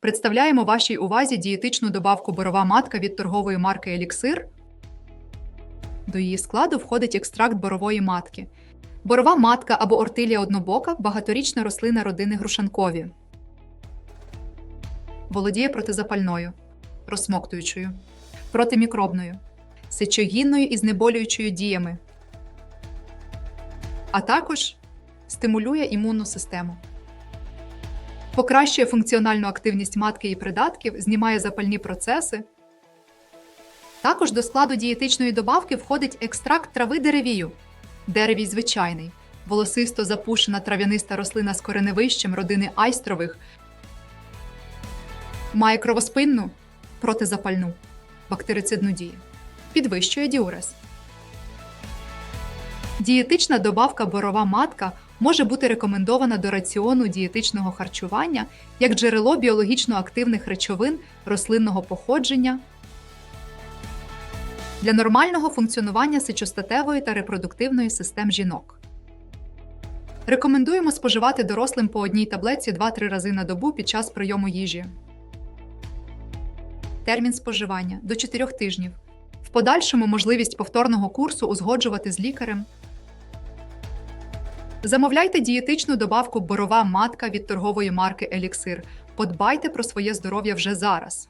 Представляємо вашій увазі дієтичну добавку борова матка від торгової марки Еліксир. До її складу входить екстракт борової матки. Борова матка або ортилія однобока багаторічна рослина родини грушанкові. Володіє протизапальною, розсмоктуючою, протимікробною, сечогінною і знеболюючою діями, а також стимулює імунну систему. Покращує функціональну активність матки і придатків, знімає запальні процеси. Також до складу дієтичної добавки входить екстракт трави деревію. Деревій звичайний, волосисто запушена трав'яниста рослина з кореневищем родини айстрових. Має кровоспинну, протизапальну, бактерицидну дію. Підвищує діурез. Дієтична добавка борова матка може бути рекомендована до раціону дієтичного харчування як джерело біологічно активних речовин рослинного походження для нормального функціонування сечостатевої та репродуктивної систем жінок. Рекомендуємо споживати дорослим по одній таблетці 2-3 рази на добу під час прийому їжі. Термін споживання до 4 тижнів. В подальшому можливість повторного курсу узгоджувати з лікарем. Замовляйте дієтичну добавку борова матка від торгової марки Еліксир. Подбайте про своє здоров'я вже зараз.